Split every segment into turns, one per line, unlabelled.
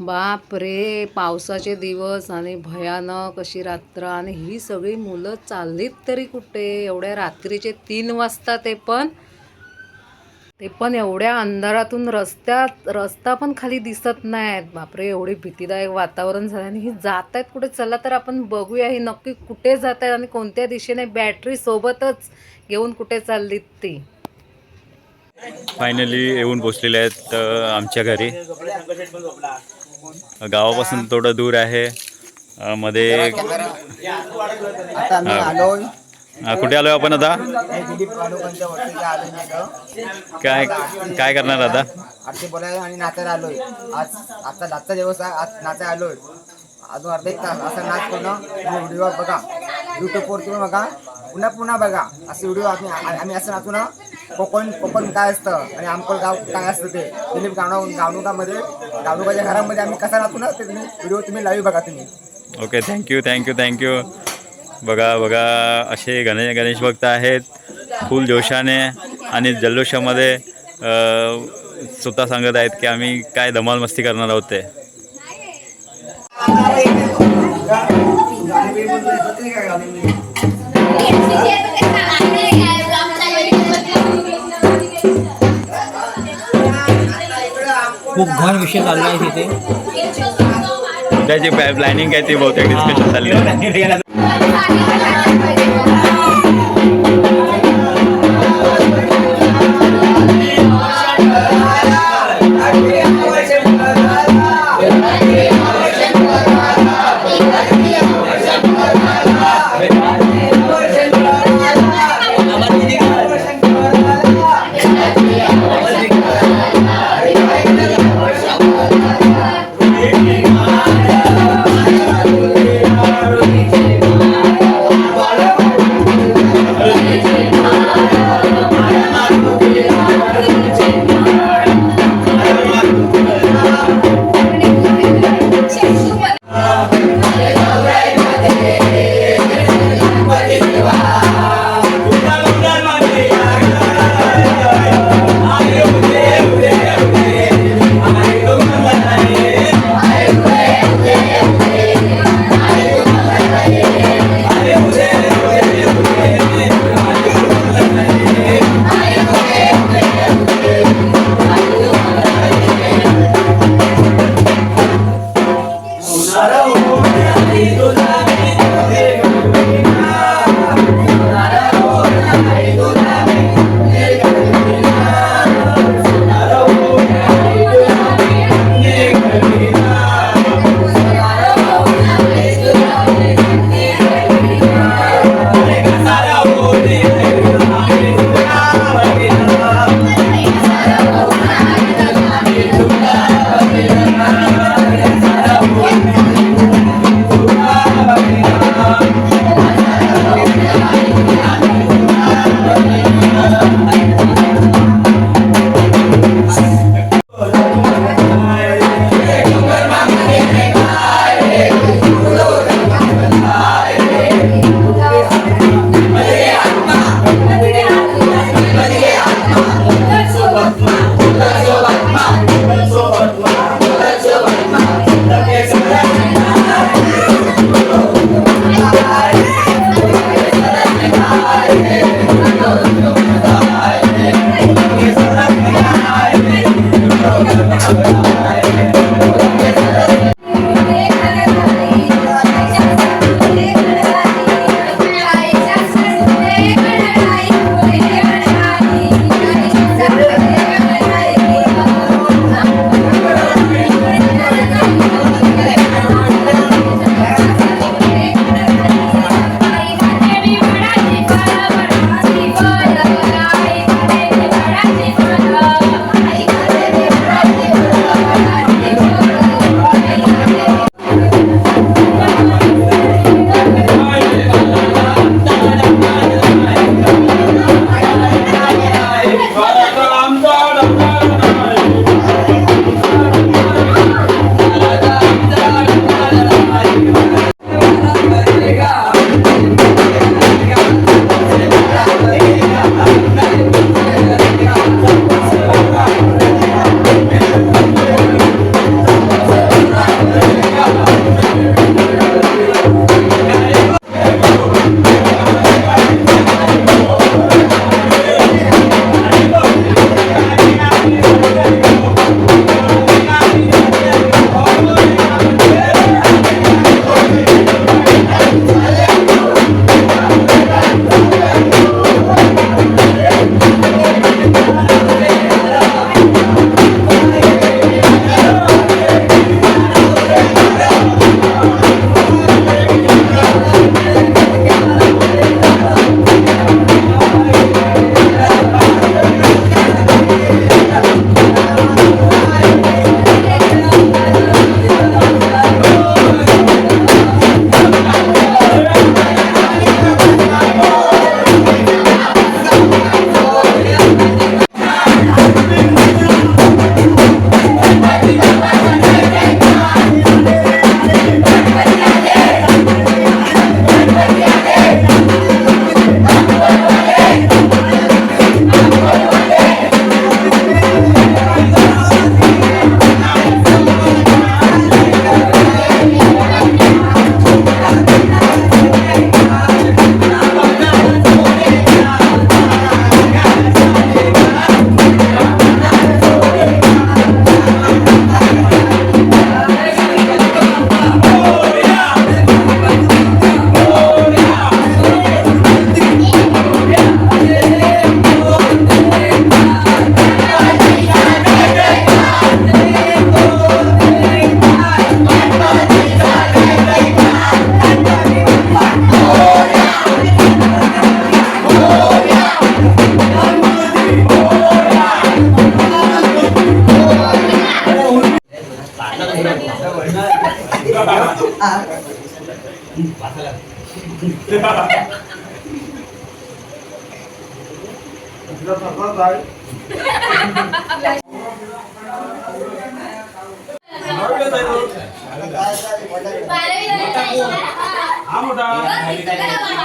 बाप रे पावसाचे दिवस आणि भयानक अशी रात्र आणि ही सगळी मुलं चाललीत तरी कुठे? एवढ्या रात्रीचे तीन वाजता ते पण ते पण एवढ्या अंधारातून रस्त्यात रस्ता पण खाली दिसत नाहीत. बापरे एवढी भीतीदायक वातावरण झालं आणि ही जात आहेत कुठे? चला तर आपण बघूया ही नक्की कुठे जात आहेत आणि कोणत्या दिशेने बॅटरी सोबतच घेऊन कुठे चाललीत ती.
फायनली येऊन पोचलेले आहेत आमच्या घरी. गावापासून थोडं दूर आहे. मध्ये
आता
कुठे आलोय आपण आता? काय काय करणार आता?
आरती बोलायला आणि नाचायला आलोय. आज आजचा नाचचा दिवस आहे. आज नाचायला आलोय. अजून अर्धा एक तास असा नाच पूर्ण व्हिडिओ बघा. युट्यूबवर तुम्ही बघा. पुन्हा पुन्हा बघा. असे व्हिडिओ आम्ही आ- आम्ही असं नाचू ना कोकण कोकण काय असतं? आणि आमकोल गाव काय असतं ते? दिलीप गावणा गावणुकामध्ये गावणुकाच्या घरामध्ये आम्ही कसं नाचू ना ते तुम्ही व्हिडिओ तुम्ही लाईव्ह बघा तुम्ही.
ओके थँक्यू थँक्यू थँक्यू बघा बघा असे गणेश गणेश भक्त आहेत. फुल जोशाने आणि जल्लोषामध्ये स्वतः सांगत आहेत की आम्ही काय धमाल मस्ती करणार आहोत ते.
खूप घन विषय चालला आहे तिथे
त्याची प्लॅनिंग काय ती बहुतेक डिस्कशन चालली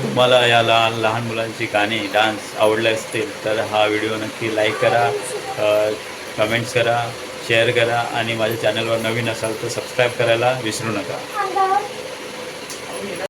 तुम्हाला या लहान लहान मुलांची गाणी डान्स आवडले असतील तर हा व्हिडिओ नक्की लाईक करा कमेंट्स करा शेअर करा आणि माझ्या चॅनलवर नवीन असाल तर सबस्क्राईब करायला विसरू नका.